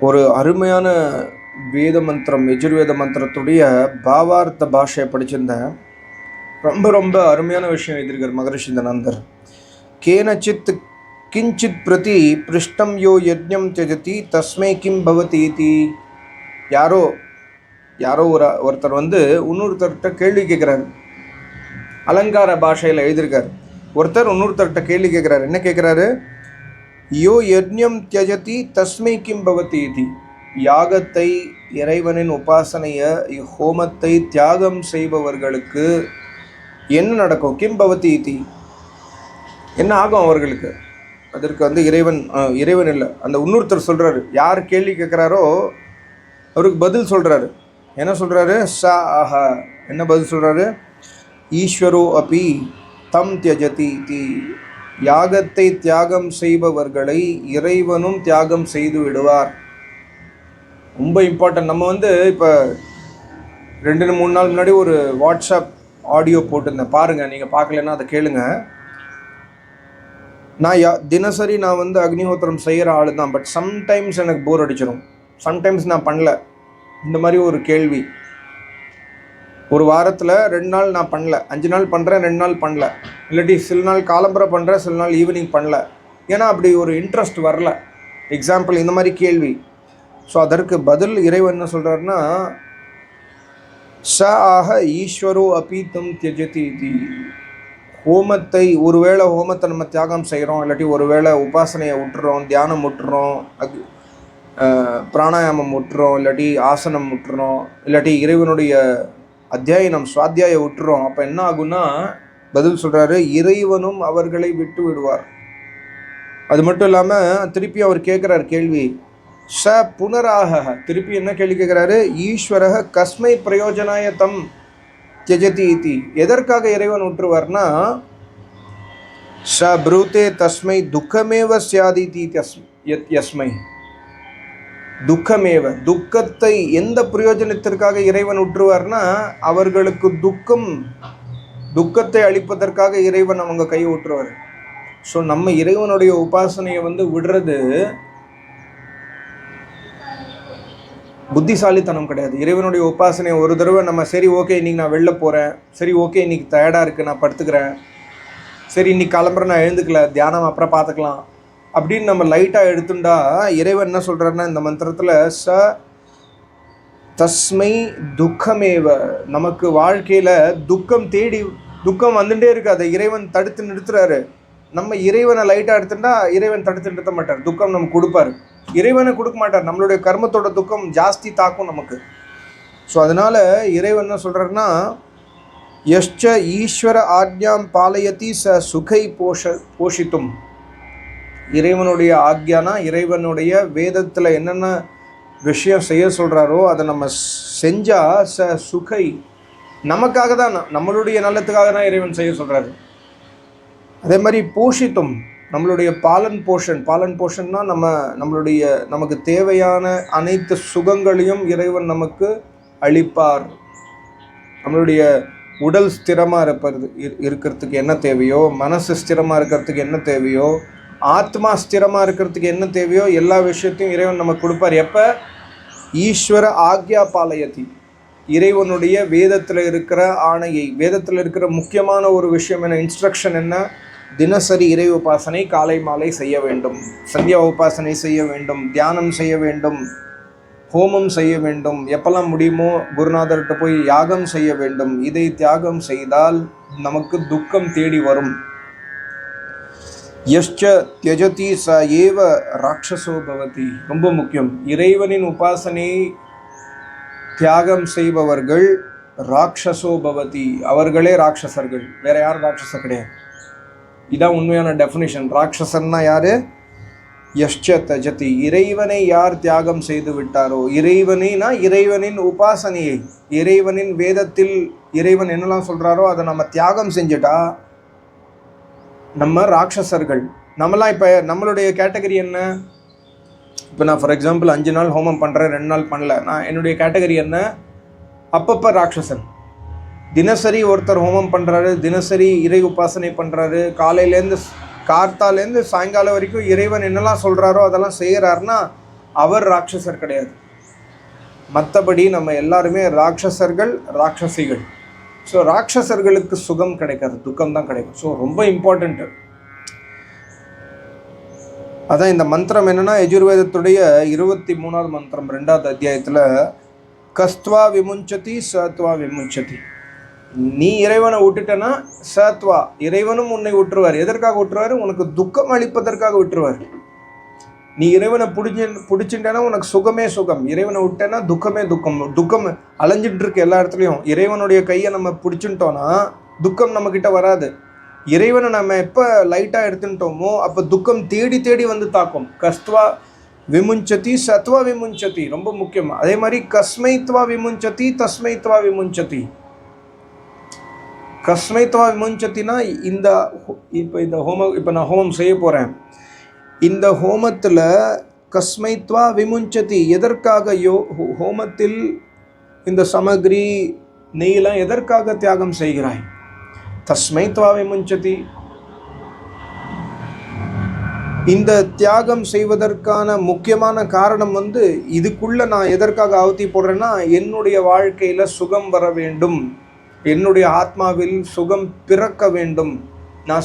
ஒரு அருமையான வேத மந்திரம் எஜுர்வேத மந்திரத்துடைய பாவார்த்த பாஷையை படிச்சிருந்தேன் ரொம்ப ரொம்ப அருமையான விஷயம் எழுதியிருக்கார் மகரிஷி நந்தர். கேனச்சித் கிஞ்சித் பிரதி பிருஷ்டம் யோ யஜ்ஞம் தியஜதி தஸ்மை கிம் பவதி யாரோ யாரோ ஒரு ஒருத்தர் வந்து இன்னொருத்தர்கிட்ட கேள்வி கேட்குறாரு. அலங்கார பாஷையில் எழுதியிருக்கார். ஒருத்தர் இன்னொருத்தர்கிட்ட கேள்வி கேட்குறாரு. என்ன கேட்குறாரு? யோ யஜ்ஞம் தியஜதி தஸ்மை கிம் பவதி இது. யாகத்தை இறைவனின் உபாசனையை ஹோமத்தை தியாகம் செய்பவர்களுக்கு என்ன நடக்கும்? கிம் பவதி இது. என்ன ஆகும் அவர்களுக்கு? அதற்கு வந்து இறைவன் இறைவன் இல்லை. அந்த இன்னொருத்தர் சொல்கிறாரு யார் கேள்வி கேட்குறாரோ அவருக்கு பதில் சொல்கிறாரு என்ன சொல்கிறாரு ச ஆஹா. என்ன பதில் சொல்கிறாரு ஈஸ்வரோ அப்பி தம் தியஜதி தி யாகத்தை தியாகம் செய்பவர்களை இறைவனும் தியாகம் செய்து விடுவார். ரொம்ப இம்பார்ட்டன்ட் நம்ம வந்து இப்போ ரெண்டு மூணு நாள் முன்னாடி ஒரு வாட்ஸ்அப் ஆடியோ போட்டிருந்தேன். பாருங்கள் நீங்கள் பார்க்கலன்னா அதை கேளுங்க. நான் யா தினசரி நான் வந்து அக்னிஹோத்திரம் செய்கிற ஆள் தான் பட் சம்டைம்ஸ் எனக்கு போர் அடிச்சிடும் சம்டைம்ஸ் நான் பண்ணல. இந்த மாதிரி ஒரு கேள்வி. ஒரு வாரத்தில் ரெண்டு நாள் நான் பண்ணல. அஞ்சு நாள் பண்ணுறேன் ரெண்டு நாள் பண்ணல. இல்லாட்டி சில நாள் காலம்புரை பண்ணுறேன் சில நாள் ஈவினிங் பண்ணல. ஏன்னா அப்படி ஒரு இன்ட்ரெஸ்ட் வரல. எக்ஸாம்பிள் இந்த மாதிரி கேள்வி. ஸோ அதற்கு பதில் இறைவன் என்ன சொல்கிறாருன்னா ச ஆக ஈஸ்வரோ அபீத்தம் தியஜதி தி ஹோமத்தை ஒருவேளை ஹோமத்தை நம்ம தியாகம் செய்கிறோம் இல்லாட்டி ஒருவேளை உபாசனையை விட்டுறோம் தியானம் விட்டுறோம் அது பிராணாயாமம் விட்டுறோம் இல்லாட்டி ஆசனம் விட்டுறோம் இல்லாட்டி இறைவனுடைய அத்தியாயனம் சுவாத்தியாய விட்டுறோம் அப்போ என்ன ஆகும்னா பதில் சொல்கிறாரு இறைவனும் அவர்களை விட்டு விடுவார். அது மட்டும் இல்லாமல் திருப்பி அவர் கேட்குறார் கேள்வி ச புனராக திருப்பி என்ன கேள்வி கேட்குறாரு? ஈஸ்வரக கஸ்மை பிரயோஜனாய தம் தியஜதி இத்தி எதற்காக இறைவன் விட்டுருவார்னா ச ப்ரூதே தஸ்மை துக்கமேவ சியாதிதி தஸ் யத் யஸ்மை. துக்கமேவ. துக்கத்தை எந்த பிரயோஜனத்திற்காக இறைவன் விட்டுருவார்னா அவர்களுக்கு துக்கம் துக்கத்தை அளிப்பதற்காக இறைவன் அவங்க கை விட்டுருவார் ஸோ நம்ம இறைவனுடைய உபாசனையை வந்து விடுறது புத்திசாலித்தனம் கிடையாது. இறைவனுடைய உபாசனை ஒரு தடவை நம்ம சரி ஓகே இன்னைக்கு நான் வெளில போகிறேன் சரி ஓகே இன்னைக்கு டயர்டாக இருக்குது நான் படுத்துக்கிறேன். சரி இன்னைக்கு கிளம்புற நான் எழுந்துக்கல தியானம் அப்புறம் பார்த்துக்கலாம். அப்படின்னு நம்ம லைட்டாக எடுத்துட்டா இறைவன் என்ன சொல்கிறாருன்னா இந்த மந்திரத்தில் ச தஸ்மை துக்கமேவ. நமக்கு வாழ்க்கையில் துக்கம் தேடி துக்கம் வந்துட்டே இருக்கு. அதை இறைவன் தடுத்து நிறுத்துறாரு. நம்ம இறைவனை லைட்டாக எடுத்துட்டா இறைவன் தடுத்து நிறுத்த மாட்டார். துக்கம் நமக்கு கொடுப்பாரு. இறைவனை கொடுக்க மாட்டார். நம்மளுடைய கர்மத்தோட துக்கம் ஜாஸ்தி தாக்கும் நமக்கு. ஸோ அதனால் இறைவன் என்ன சொல்கிறாருன்னா யஷ்ச ஈஸ்வர ஆக்ஞாம் பாலயதி ச சுகை போஷ போஷித்தும். இறைவனுடைய ஆக்யானா இறைவனுடைய வேதத்தில் என்னென்ன விஷயம் செய்ய சொல்கிறாரோ அதை நம்ம செஞ்சால் ச சுகை. நமக்காக தான் நம்மளுடைய நல்லத்துக்காக தான் இறைவன் செய்ய சொல்கிறாரு அதே மாதிரி போஷித்தும் நம்மளுடைய பாலன் போஷன். பாலன் போஷன்னா நம்ம நம்மளுடைய நமக்கு தேவையான அனைத்து சுகங்களையும் இறைவன் நமக்கு அளிப்பார். நம்மளுடைய உடல் ஸ்திரமாக இருப்பது இரு- இருக்கிறதுக்கு என்ன தேவையோ மனசு ஸ்திரமாக இருக்கிறதுக்கு என்ன தேவையோ ஆத்மா ஸ்திரமாக இருக்கிறதுக்கு என்ன தேவையோ எல்லா விஷயத்தையும் இறைவன் நமக்கு கொடுப்பார். எப்போ? ஈஸ்வர ஆக்யா பாலயதி. இறைவனுடைய வேதத்தில் இருக்கிற ஆணையை வேதத்தில் இருக்கிற முக்கியமான ஒரு விஷயம் என்ன? இன்ஸ்ட்ரக்ஷன் என்ன? தினசரி இறை உபாசனை காலை மாலை செய்ய வேண்டும். சந்தியா உபாசனை செய்ய வேண்டும். தியானம் செய்ய வேண்டும். ஹோமம் செய்ய வேண்டும். எப்பெல்லாம் முடியுமோ குருநாதர்கிட்ட போய் யாகம் செய்ய வேண்டும். இதை தியாகம் செய்தால் நமக்கு துக்கம் தேடி வரும். யஷ்ச தியஜதி ச ஏவ ராட்சசோ பவதி. ரொம்ப முக்கியம். இறைவனின் உபாசனை தியாகம் செய்பவர்கள் ராட்சசோ பவதி. அவர்களே ராட்சசர்கள். வேற யாரும் ராட்சச கிடையாது. இதான் உண்மையான டெஃபினிஷன் ராட்சசன்னா யாரு? யஷ்ச தஜதி. இறைவனை யார் தியாகம் செய்து விட்டாரோ? இறைவனைனா இறைவனின் உபாசனையை. இறைவனின் வேதத்தில் இறைவன் என்னெல்லாம் சொல்கிறாரோ அதை நம்ம தியாகம் செஞ்சுட்டா நம்ம ராட்சசர்கள் நம்மலாம் இப்போ நம்மளுடைய கேட்டகரி என்ன? இப்போ நான் ஃபார் எக்ஸாம்பிள் அஞ்சு நாள் ஹோமம் பண்ணுறேன் ரெண்டு நாள் பண்ணல. நான் என்னுடைய கேட்டகரி என்ன? அப்பப்போ ராட்சசன். தினசரி ஒருத்தர் ஹோமம் பண்ணுறாரு தினசரி இறை உபாசனை பண்ணுறாரு காலையிலேருந்து கார்த்தாலேருந்து சாயங்காலம் வரைக்கும் இறைவன் என்னெல்லாம் சொல்கிறாரோ அதெல்லாம் செய்கிறாருன்னா அவர் ராட்சசர் கிடையாது. மற்றபடி நம்ம எல்லாருமே ராட்சசர்கள் ராட்சசிகள். ஸோ ராட்சசர்களுக்கு சுகம் கிடைக்காது துக்கம் தான் கிடைக்கும். ஸோ ரொம்ப இம்பார்ட்டண்ட்டு அதான் இந்த மந்திரம் என்னென்னா யஜுர்வேதத்துடைய இருபத்தி மூணாவது மந்திரம் ரெண்டாவது அத்தியாயத்தில் கஸ்துவா விமுஞ்சதி சத்வா விமுஞ்சதி. நீ இறைவனை விட்டுட்டனா சத்வா இறைவனும் உன்னை விட்டுருவார். எதற்காக விட்டுருவார்? உனக்கு துக்கம் அளிப்பதற்காக விட்டுருவார். நீ இறைவனை பிடிச்சி பிடிச்சிட்டேன்னா உனக்கு சுகமே சுகம். இறைவனை விட்டேன்னா துக்கமே துக்கம். துக்கம் அலைஞ்சிட்டு இருக்கு எல்லா இடத்துலையும். இறைவனுடைய கையை நம்ம பிடிச்சிட்டோன்னா துக்கம் நம்மக்கிட்ட வராது. இறைவனை நம்ம எப்போ லைட்டாக எடுத்துட்டோமோ அப்போ துக்கம் தேடி தேடி வந்து தாக்கும். கஸ்துவா விமுஞ்சதி சத்வா விமுஞ்சதி. ரொம்ப முக்கியம். அதே மாதிரி கஸ்மைத்வா விமுஞ்சதி தஸ்மைத்வா விமுஞ்சதி. கஸ்மைத்வா விமுஞ்சத்தினா இந்த இப்போ இந்த ஹோம இப்போ நான் ஹோமம் செய்ய போகிறேன் இந்த ஹோமத்தில் கஸ்மைத்வா விமுஞ்சதி எதற்காக யோ ஹோ- ஹோமத்தில் இந்த சமகிரி நெய்யெல்லாம் எதற்காக தியாகம் செய்கிறாய்? தஸ்மைத்வா விமுஞ்சதி. இந்த தியாகம் செய்வதற்கான முக்கியமான காரணம் வந்து இதுக்குள்ளே நான் எதற்காக ஆவத்தி போடுறேன்னா என்னுடைய வாழ்க்கையில் சுகம் வர வேண்டும். என்னுடைய ஆத்மாவில் சுகம் பிறக்க வேண்டும். நான்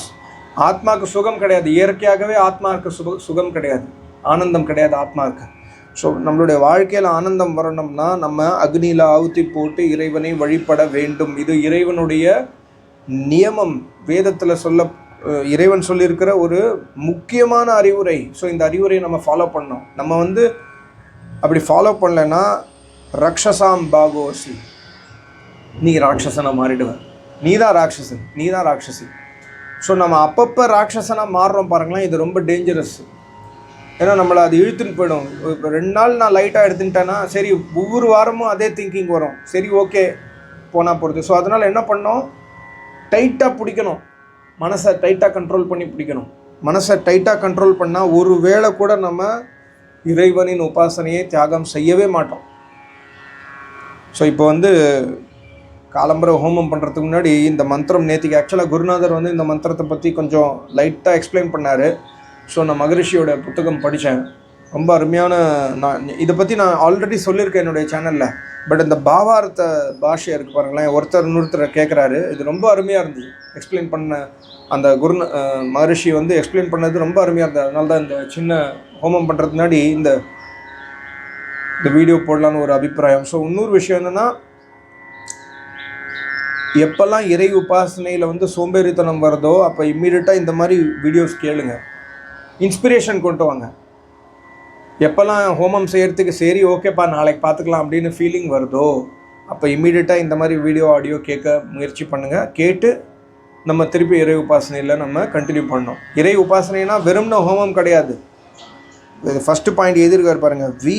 ஆத்மாவுக்கு சுகம் கிடையாது. இயற்கையாகவே ஆத்மாவுக்கு சுக சுகம் கிடையாது. ஆனந்தம் கிடையாது ஆத்மாவுக்கு. ஸோ நம்மளுடைய வாழ்க்கையில் ஆனந்தம் வரணும்னா நம்ம அக்னியில் ஆவுத்தி போட்டு இறைவனை வழிபட வேண்டும். இது இறைவனுடைய நியமம். வேதத்தில் சொல்ல இறைவன் சொல்லியிருக்கிற ஒரு முக்கியமான அறிவுரை. ஸோ இந்த அறிவுரையை நம்ம ஃபாலோ பண்ணோம் நம்ம வந்து அப்படி ஃபாலோ பண்ணலைன்னா ரக்ஷசாம் பாகோசி. நீ ராட்சசனா மாறிடுவேன் நீ தான் ராட்சசன். நீ தான் ராட்சசி. ஸோ நம்ம அப்பப்போ ராட்சசனாக மாறுறோம் பாருங்களேன் இது ரொம்ப டேஞ்சரஸ் ஏன்னா நம்மளை அது இழுத்துன்னு போயிடும். இப்போ ரெண்டு நாள் நான் லைட்டாக எடுத்துட்டேன்னா சரி ஒவ்வொரு வாரமும் அதே திங்கிங் வரும். சரி ஓகே போனால் போகிறது ஸோ அதனால் என்ன பண்ணோம்? டைட்டாக பிடிக்கணும். மனசை டைட்டாக கண்ட்ரோல் பண்ணி பிடிக்கணும். மனசை டைட்டாக கண்ட்ரோல் பண்ணால் ஒரு வேளை கூட நம்ம இறைவனின் உபாசனையை தியாகம் செய்யவே மாட்டோம். ஸோ இப்போ வந்து காலம்பரை ஹோமம் பண்ணுறதுக்கு முன்னாடி இந்த மந்திரம் நேற்றுக்கு ஆக்சுவலாக குருநாதர் வந்து இந்த மந்திரத்தை பற்றி கொஞ்சம் லைட்டாக எக்ஸ்பிளைன் பண்ணார். ஸோ நான் மகரிஷியோட புத்தகம் படித்தேன் ரொம்ப அருமையான நான் இதை பற்றி நான் ஆல்ரெடி சொல்லியிருக்கேன் என்னுடைய சேனலில் பட் இந்த பாவார்த்த பாஷை இருக்குது பாருங்களேன் ஒருத்தர் இன்னொருத்தரை கேட்குறாரு இது ரொம்ப அருமையாக இருந்துச்சு எக்ஸ்பிளைன் பண்ண அந்த குரு மகரிஷி வந்து எக்ஸ்பிளைன் பண்ணது ரொம்ப அருமையாக இருந்தது. அதனால தான் இந்த சின்ன ஹோமம் பண்ணுறதுக்கு முன்னாடி இந்த இந்த வீடியோ போடலான்னு ஒரு அபிப்பிராயம். ஸோ இன்னொரு விஷயம் என்னென்னா எப்போல்லாம் இறை உபாசனையில் வந்து சோம்பேறித்தனம் வருதோ அப்போ இம்மீடியட்டாக இந்த மாதிரி வீடியோஸ் கேளுங்க. இன்ஸ்பிரேஷன் கொண்டு வாங்க. எப்போல்லாம் ஹோமம் செய்கிறதுக்கு சரி ஓகேப்பா நாளைக்கு பார்த்துக்கலாம் அப்படின்னு ஃபீலிங் வருதோ அப்போ இம்மீடியட்டாக இந்த மாதிரி வீடியோ ஆடியோ கேட்க முயற்சி பண்ணுங்கள் கேட்டு நம்ம திருப்பி இறை உபாசனையில் நம்ம கண்டினியூ பண்ணோம். இறை உபாசனைனா வெறும்ன ஹோமம் கிடையாது. ஃபஸ்ட்டு பாயிண்ட் எதிர்க்கார் பாருங்கள் வி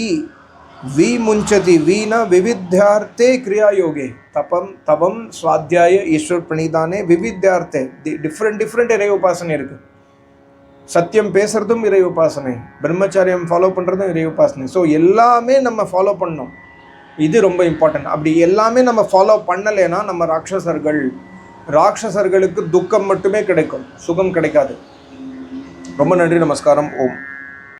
வி முஞ்சதி வீணா விவித்யார்த்தே கிரியா யோகே தபம் தபம் சுவாத்தியாய ஈஸ்வர் பிரணிதானே விவித்யார்த்தே. டிஃப்ரெண்ட் டிஃப்ரெண்ட் இறை உபாசனை இருக்குது சத்தியம் பேசுறதும் இறை உபாசனை. பிரம்மச்சாரியம் ஃபாலோ பண்ணுறதும் இறை உபாசனை. ஸோ எல்லாமே நம்ம ஃபாலோ பண்ணோம். இது ரொம்ப இம்பார்ட்டன்ட் அப்படி எல்லாமே நம்ம ஃபாலோ பண்ணலைன்னா நம்ம ராட்சசர்கள் ராட்சசர்களுக்கு துக்கம் மட்டுமே கிடைக்கும். சுகம் கிடைக்காது. ரொம்ப நன்றி நமஸ்காரம். ஓம்.